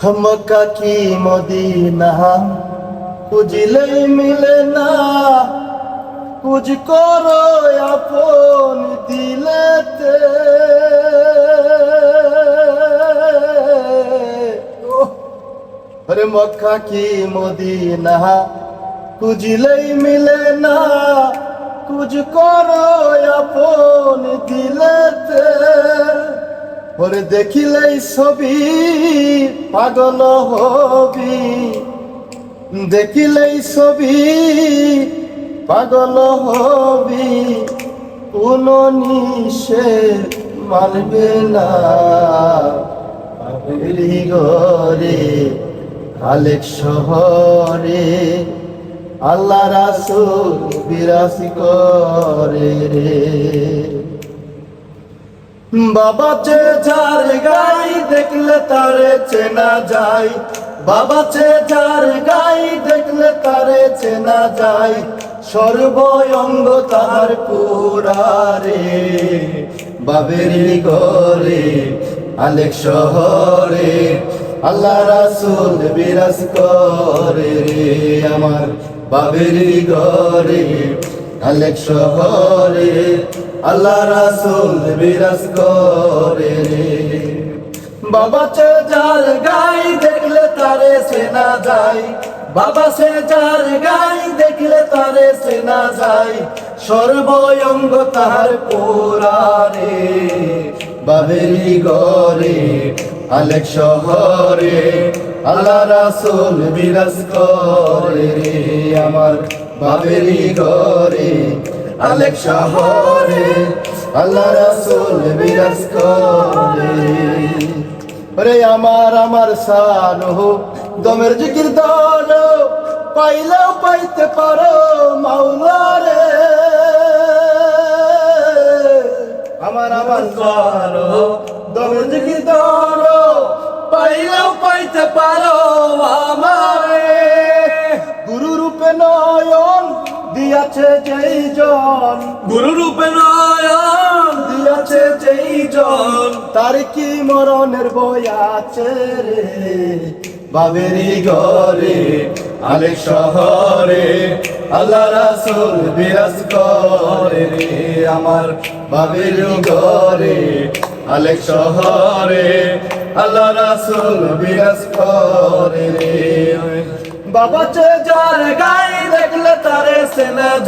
মক্কা কি মদিনা খুঁজিলেই মিলে না কুজ করো আপন দিলেতে আরে মক্কা কি মদিনা খুঁজিলেই মিলে না কুজ করো আপন দিলেতে ওরে দেখিলেই ছবি, পাগল হবি। দেখিলেই ছবি, পাগল হবি। কোন নিষে মানবে না। গরে আলেক শহরে। আল্লাহ রাসুল বিরাসি করে রে। বাবা চে যার গাই দেখলে তারে চেনা যায়। বাবা চে যার গাই দেখলে তারে চেনা যায়। সর্বঙ্গ তার পুরারে, বাবেরি গরে আলেক শহরে, আল্লাহ রাসুল বিরাজ করে আমার বাবেরি গরে আলেক শহরে, আল্লাহ রাসুল বিরাজ করে বাবা চে যার গাই দেখলে তারে সেনা যায়। বাবা সে যার গাই দেখলে তারে সেনা যায়। সর্বঙ্গ তাহার পোরারে বাবেরি গরে আলেক শহরে, আল্লাহ রাসুল বিরাজ করে আমার। বাবেরি গরে আলেক শহরে, আল্লাহ রাসুল বিরাজ করে। রে আমার আমার সানো দমের জিকির দল, পাইলেও পাইতে পারো মাওলা রে। আমার আমার সানো দমের জিকির দল, পাইলেও পাইতে পারো দিয়াছে যেই জন গুরু রূপে নয়ন দিয়াছে যেই জন তার কি মরণের বই আছে রে? বাবেরি ঘরে আলেক শহরে আল্লাহ রাসুল বিরাজ করে রে। আমার বাবের ঘরে আলেক শহরে আল্লাহ রাসুল বিরাজ করে রে। বাবা চে যার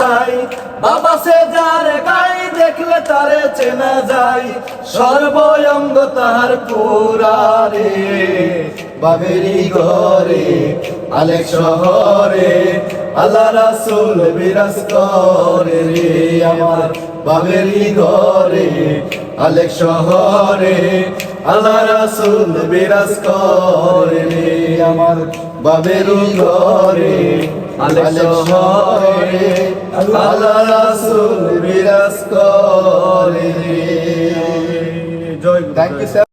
যায় বাবা সে যার গাই, দেখলে তারে চেনা যায় সর্বঙ্গ তাহার পুরারে বাবেরি ঘরে, আলেক শহরে, আল্লাহ রাসুল বিরাজ করে রে আমার বাবেরি ঘরে, আলেক শহরে, আল্লাহ রাসুল বিরাজ করে রে আমার বাবের ঘরে। আলেক শহরে আল্লাহ জয় থ্যাংক ইউ